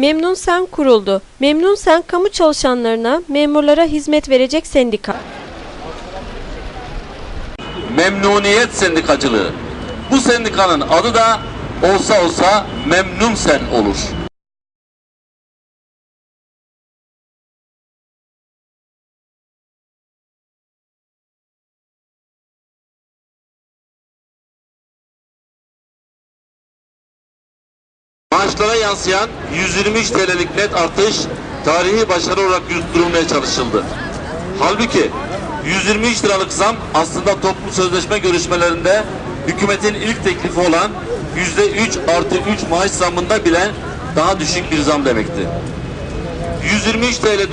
Memnun Sen kuruldu. Memnun Sen kamu çalışanlarına, memurlara hizmet verecek sendika. Memnuniyet Sendikacılığı. Bu sendikanın adı da olsa olsa memnun sen olur. Maaşlara yansıyan 123 TL'lik net artış tarihi başarı olarak yürütülmeye çalışıldı. Halbuki 123 liralık zam aslında toplu sözleşme görüşmelerinde hükümetin ilk teklifi olan %3 artı 3 maaş zammında bile daha düşük bir zam demekti. 123 TL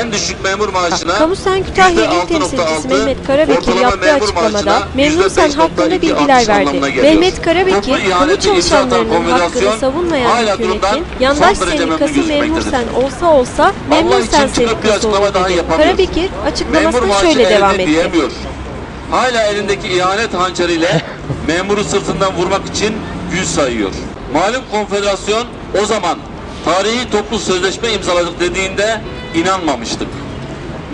en düşük memur maaşına Kamu Sen Kütahya İl %6.6, Temsilcisi Mehmet Karabekir yaptığı memur açıklamada Memnun Sen %5.2 hakkında bilgiler verdi. Mehmet Karabekir, kamu çalışanlarının hakkını savunmayan hükümetin yandaş sendikası gözükmektedir. Sen olsa olsa Memnun Sen sendikası olur daha dedi. Karabekir Memur açıklamasına şöyle devam etti. Hala elindeki ihanet hançeriyle memuru sırtından vurmak için gün sayıyor. Malum konfederasyon o zaman tarihi toplu sözleşme imzaladık dediğinde inanmamıştık.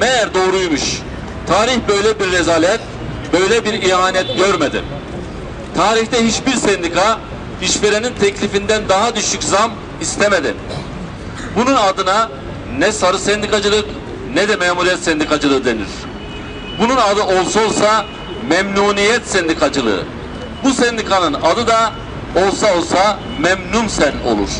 Meğer doğruymuş. Tarih böyle bir rezalet, böyle bir ihanet görmedi. Tarihte hiçbir sendika işverenin teklifinden daha düşük zam istemedi. Bunun adına ne sarı sendikacılık ne de memuriyet sendikacılığı denir. Bunun adı olsa olsa memnuniyet sendikacılığı. Bu sendikanın adı da olsa olsa memnun sen olur.